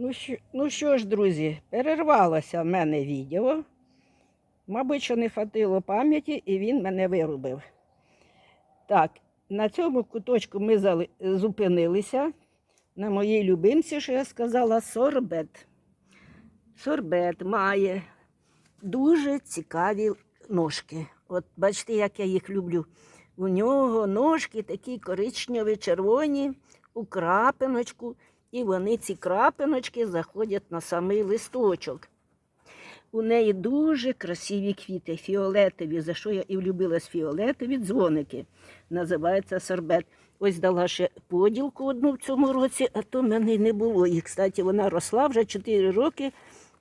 Ну що, ну що ж, друзі, перервалося в мене відео. Мабуть, що не хватило пам'яті, і він мене вирубив. Так, на цьому куточку ми зали- зупинилися. На моїй любимці, що я сказала, сорбет. Сорбет має дуже цікаві ножки. От бачите, як я їх люблю. У нього ножки такі коричневі, червоні, у крапиночку, і вони ці крапиночки заходять на самий листочок. У неї дуже красиві квіти, фіолетові, за що я і влюбилась фіолетові дзвоники. Називається сорбет. Ось дала ще поділку одну в цьому році, а то в мене не було. І, кстати, вона росла вже 4 роки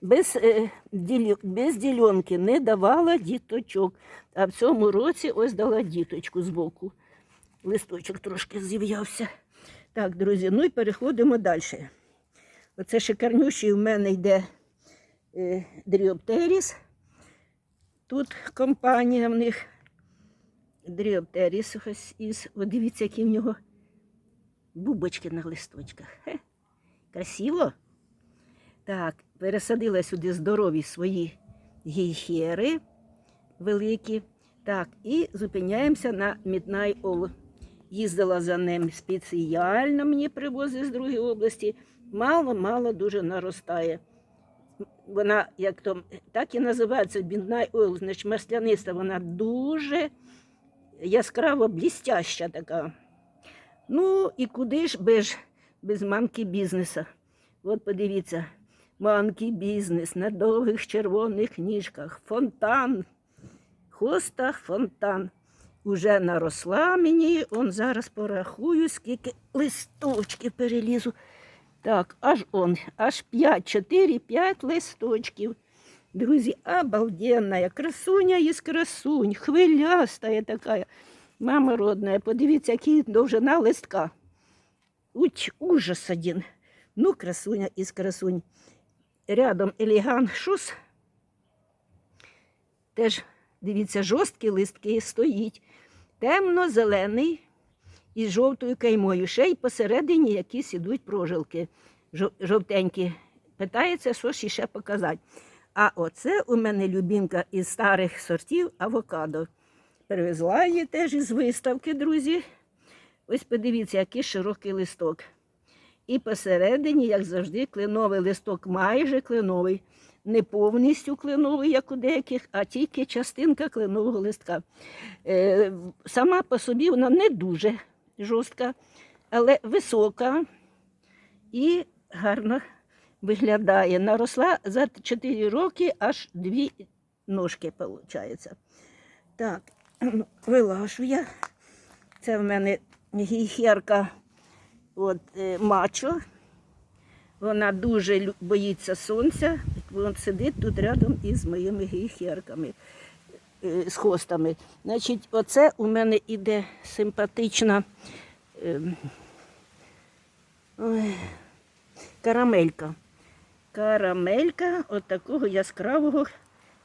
без, е, без ділянки, не давала діточок. А в цьому році ось дала діточку збоку. Листочок трошки зів'явся. Так, друзі, ну і переходимо далі. Оце шикарнющий в мене йде е, дріоптеріс. Тут компанія в них. Дріоптеріс ось із. От дивіться, які в нього бубочки на листочках. Хе. Красиво. Так, пересадила сюди здорові свої гейхери великі. Так, і зупиняємося на Midnight All. Їздила за ним спеціально, мені привозить з другої області. Мало-мало дуже наростає. Вона, як то, так і називається Midnight Oil, значить масляниста, вона дуже яскраво блістяща така. Ну і куди ж без, без манки бізнеса? От подивіться, манки бізнес на довгих червоних ніжках, фонтан, хостах фонтан. Уже наросла мені, он зараз порахую, скільки листочків перелізу. Так, аж он, аж 5, 4, 5 листочків. Друзі, обалденная, красуня із красунь, хвилястая така. Мама родная, подивіться, який довжина листка. Уч, ужас один. Ну, красуня із красунь. Рядом елеган шус. Теж, дивіться, жорсткі листки стоїть. Темно-зелений із жовтою каймою. Ще й посередині якісь ідуть прожилки жовтенькі. Питається, що ж ще показати. А оце у мене любімка із старих сортів авокадо. Привезла її теж із виставки, друзі. Ось подивіться, який широкий листок. І посередині, як завжди, кленовий листок майже кленовий. Не повністю кленовий, як у деяких, а тільки частинка кленового листка. Е, сама по собі вона не дуже жорстка, але висока і гарно виглядає. Наросла за 4 роки аж дві ножки, виходить. Так, вилажу я. Це в мене гіхерка от, е, мачо. Вона дуже боїться сонця. Вона сидить тут рядом із моїми гіхерками, е, з хостами. Значить, оце у мене іде симпатична ем, ой, карамелька. Карамелька от такого яскравого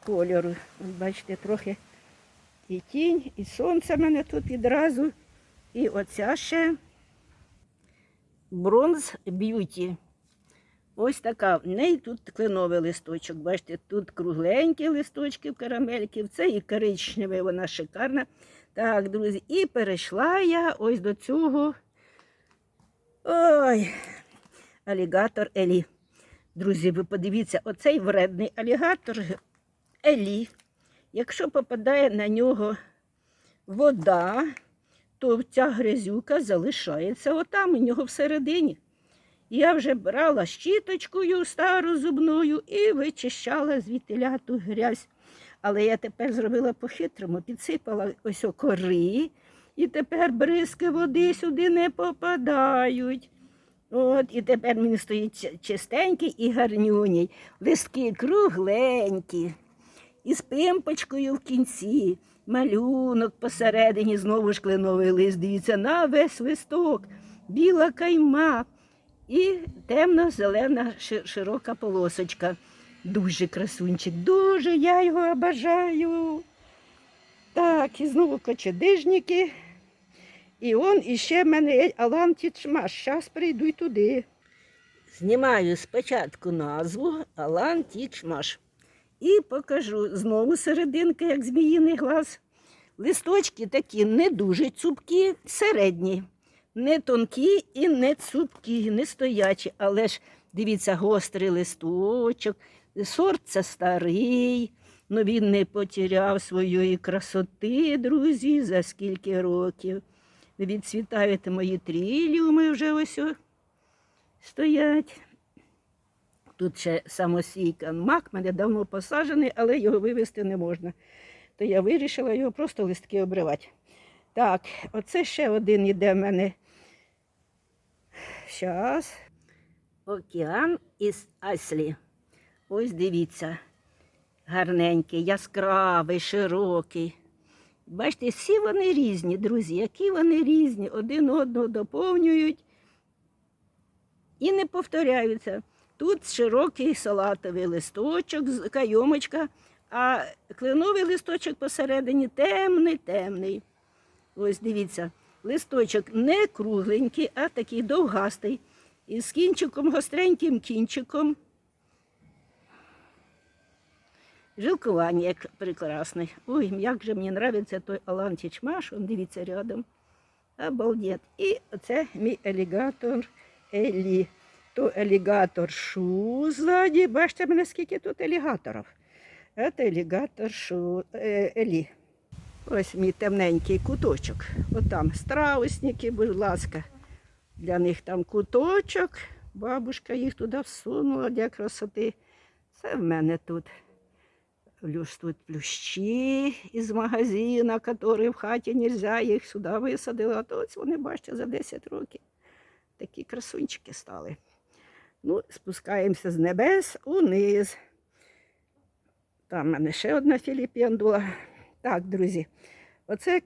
кольору. Бачите, трохи і тінь, і сонце мене тут відразу. І оця ще бронз б'юті. Ось така. В неї тут кленовий листочок. Бачите, тут кругленькі листочки в карамельки, це і коричневий, вона шикарна. Так, друзі, і перейшла я ось до цього. Ой, алігатор Елі. Друзі, ви подивіться, оцей вредний алігатор Елі. Якщо попадає на нього вода, то ця грязюка залишається отам у нього всередині. Я вже брала щіточкою стару зубною і вичищала звідтиля ту грязь. Але я тепер зробила по-хитрому, підсипала ось кори, і тепер бризки води сюди не попадають. От, і тепер він стоїть чистенький і гарнюній. Листки кругленькі, із пимпочкою в кінці, малюнок посередині, знову ж кленовий лист. Дивіться, на весь листок, біла кайма і темно-зелена широка полосочка. Дуже красунчик, дуже я його обожаю. Так, і знову кочедижники. І он іще в мене є Алан Тічмаш. Зараз прийду й туди. Знімаю спочатку назву Алан Тічмаш. І покажу знову серединка, як зміїний глаз. Листочки такі не дуже цупкі, середні, не тонкі і не цупкі, не стоячі. Але ж дивіться, гострий листочок. Сорт це старий, але він не потеряв своєї красоти, друзі, за скільки років. Відцвітають мої тріліуми вже ось стоять. Тут ще самосійка мак, мене давно посаджений, але його вивезти не можна. То я вирішила його просто листки обривати. Так, оце ще один іде в мене. Щас. Океан із Аслі. Ось дивіться. Гарненький, яскравий, широкий. Бачите, всі вони різні, друзі, які вони різні, один одного доповнюють і не повторяються. Тут широкий салатовий листочок, кайомочка, а кленовий листочок посередині темний, темний. Ось дивіться, листочок не кругленький, а такий довгастий. І з кінчиком, гостреньким кінчиком. Жилкування як прекрасний. Ой, як же мені подобається той Алан Тічмаш, он дивіться рядом. Обалдеть. І це мій алігатор Елі. То алігатор шу ззаді. Бачите мене, скільки тут алігаторів. Це алігатор шу е, Елі. Ось мій темненький куточок. Отам страусники, будь ласка. Для них там куточок. Бабушка їх туди всунула для красоти. Це в мене тут. Плюс тут плющі із магазина, які в хаті не можна, їх сюди висадила. А то ось вони, бачите, за 10 років такі красунчики стали. Ну, спускаємося з небес униз. Там в мене ще одна філіпендула. Так, друзі, оце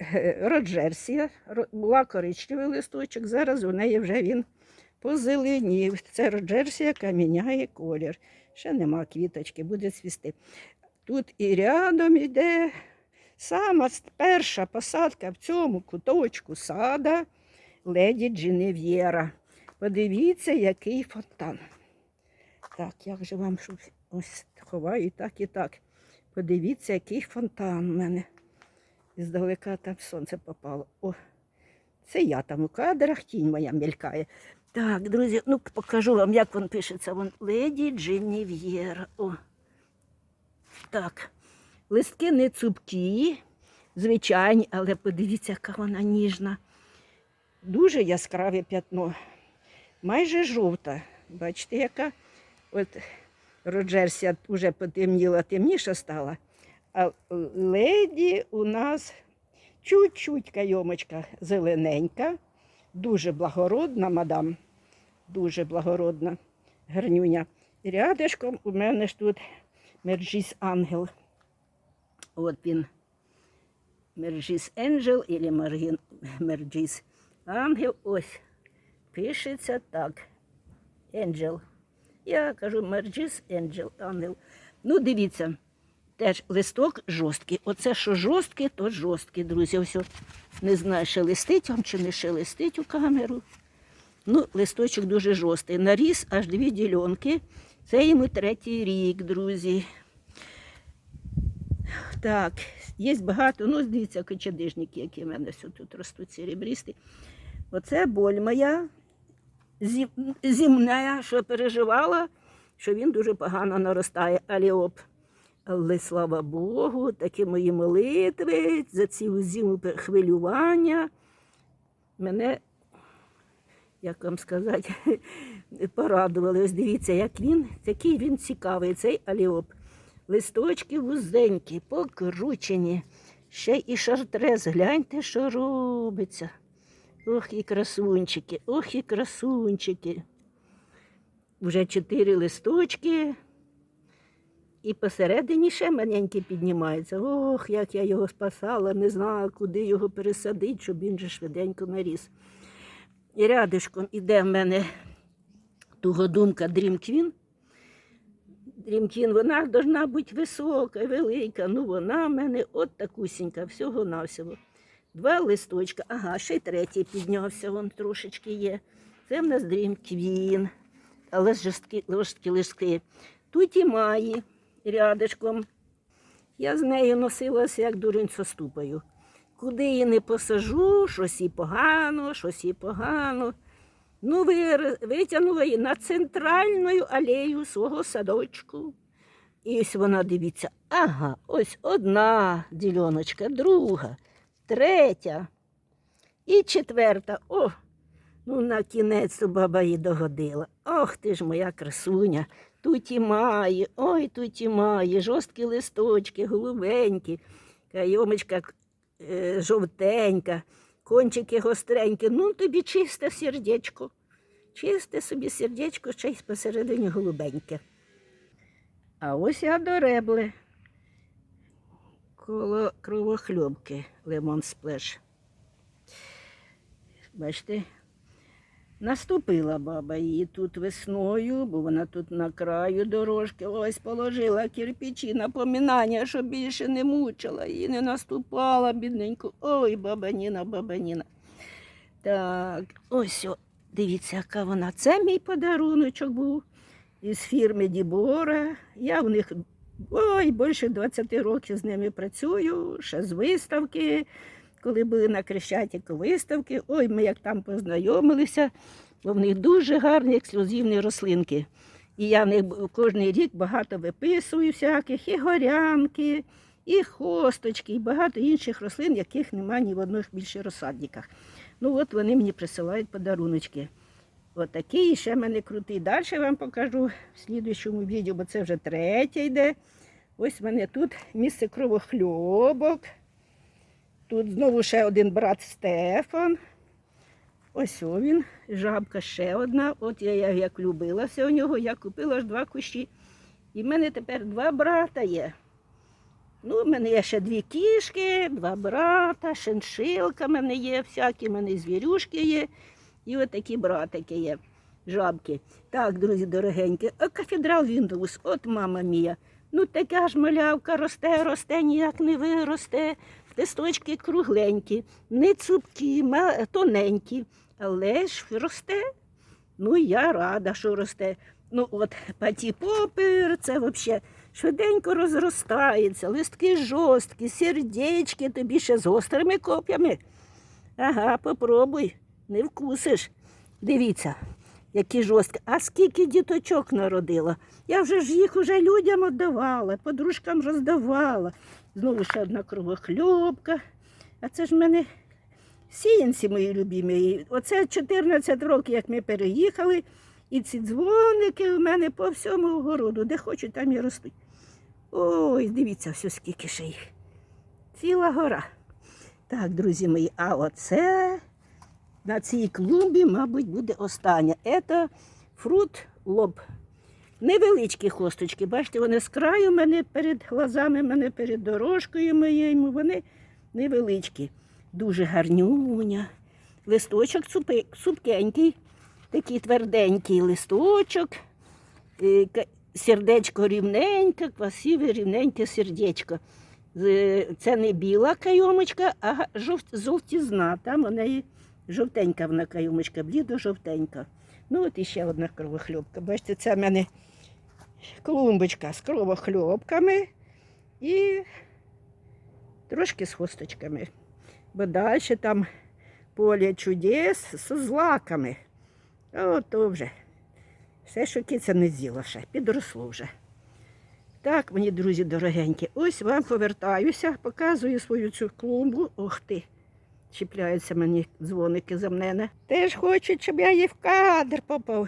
е, Роджерсія. Була коричневий листочок, зараз у неї вже він позеленів. Це Роджерсія каміняє колір. Ще нема квіточки, буде цвісти. Тут і рядом йде сама перша посадка в цьому куточку сада леді Дженев'єра. Подивіться, який фонтан. Так, як же вам щоб ось ховаю і так, і так. Подивіться, який фонтан у мене. І здалека там сонце попало. О, це я там у кадрах, тінь моя мелькає. Так, друзі, ну покажу вам, як він пишеться. Вон Леді Дженів'єра. Так. Листки не цупкі, звичайні, але подивіться, яка вона ніжна. Дуже яскраве п'ятно. Майже жовта. Бачите, яка? От Роджерсія вже потемніла, темніша стала. А леді у нас чуть-чуть кайомочка зелененька, дуже благородна, мадам, дуже благородна гарнюня. Рядишком у мене ж тут Мерджіс Ангел. От він. Мерджіс Енджел або Мерджіс Ангел. Ось. Пишеться так. Енджел. Я кажу Мерджіс Енджел Ангел. Ну, дивіться, теж листок жорсткий. Оце що жорсткий, то жорсткий, друзі. Ось не знаю, шелестить вам чи не шелестить у камеру. Ну, листочок дуже жорсткий. Наріс аж дві ділянки. Це йому третій рік, друзі. Так, є багато. Ну, дивіться, кочадижники, які в мене все тут ростуть серебристі. Оце боль моя зім- зімна, що переживала, що він дуже погано наростає. Аліоп. Але слава Богу, такі мої молитви за цілу зиму хвилювання. Мене, як вам сказати, порадували. Ось дивіться, як він, який він цікавий, цей аліоп. Листочки вузенькі, покручені. Ще і шартрез. Гляньте, що робиться. Ох, і красунчики, ох, і красунчики. Вже чотири листочки. І посередині ще маленький піднімається. Ох, як я його спасала, не знала, куди його пересадити, щоб він же швиденько наріс. І рядишком іде в мене тугодумка. Dream Queen, вона повинна бути висока, велика. Ну вона в мене от такусінька, всього-навсього. Два листочка. Ага, ще й третій піднявся, вон трошечки є. Це в нас Queen. але жорсткі, жорсткі листки. Тут і має рядочком. Я з нею носилася, як дурень со ступою. Куди її не посажу, щось і погано, щось і погано. Ну, витягнула її на центральну алею свого садочку. І ось вона дивіться, ага, ось одна діляночка, друга, третя і четверта. О, ну на кінець баба їй догодила. Ох ти ж моя красуня. Тут і має, ой, тут і має, жорсткі листочки, голубенькі, кайомочка е, жовтенька, кончики гостренькі. Ну тобі чисте сердечко. Чисте собі сердечко, й посередині голубеньке. А ось я до Коло кровохльобки лимон сплеш. Бачите, наступила баба її тут весною, бо вона тут на краю дорожки. Ось положила кирпичі, напоминання, щоб більше не мучила її, не наступала, бідненько. Ой, баба Ніна, баба Ніна. Так, ось, дивіться, яка вона. Це мій подаруночок був із фірми Дібора. Я в них ой, більше 20 років з ними працюю, ще з виставки. Коли були на Крещатику виставки, ой, ми як там познайомилися, бо в них дуже гарні ексклюзивні рослинки. І я в них кожен рік багато виписую всяких, і горянки, і хосточки, і багато інших рослин, яких немає ні в одних більше розсадниках. Ну от вони мені присилають подаруночки. Отакий і ще мене крутий. Далі вам покажу в слідуючому відео, бо це вже третє йде. Ось в мене тут місце кровохльобок. Тут знову ще один брат Стефан. Ось він, жабка ще одна. От я, я як любилася у нього, я купила аж два кущі. І в мене тепер два брата є. Ну, в мене є ще дві кішки, два брата, шиншилка в мене є, всякі в мене звірюшки є. І от такі братики є, жабки. Так, друзі дорогенькі, а кафедрал Windows, от мама мія. Ну така ж малявка росте, росте, ніяк не виросте. Листочки кругленькі, не цупкі, тоненькі, але ж росте. Ну, я рада, що росте. Ну, от патіпопер, це взагалі швиденько розростається, листки жорсткі, сердечки тобі ще з гострими коп'ями. Ага, попробуй, не вкусиш. Дивіться, які жорсткі. А скільки діточок народила. Я вже ж їх уже людям віддавала, подружкам роздавала. Знову ще одна кровохльобка. А це ж в мене сіянці мої любимі. Оце 14 років, як ми переїхали, і ці дзвоники у мене по всьому огороду, де хочуть, там і ростуть. Ой, дивіться, все скільки ще їх. Ціла гора. Так, друзі мої, а оце на цій клумбі, мабуть, буде остання. Це фрут лоб. Невеличкі хосточки, бачите, вони з краю мене перед глазами, мене перед дорожкою моєю, вони невеличкі, дуже гарнюня. Листочок цупкенький, такий тверденький листочок, е, сердечко рівненьке, красиве рівненьке сердечко. Це не біла кайомочка, а жовт, жовтізна. Там у неї жовтенька вона кайомочка, блідо-жовтенька. Ну, от іще одна кровохльобка. Бачите, це в мене клумбочка з кровохльобками і трошки з хосточками. Бо далі там поле чудес з злаками. О, то вже. Все, що киця не з'їла ще, підросло вже. Так, мої друзі дорогенькі, ось вам повертаюся, показую свою цю клумбу. Ох ти, чіпляються мені дзвоники за мене. Теж хочуть, щоб я їй в кадр попав.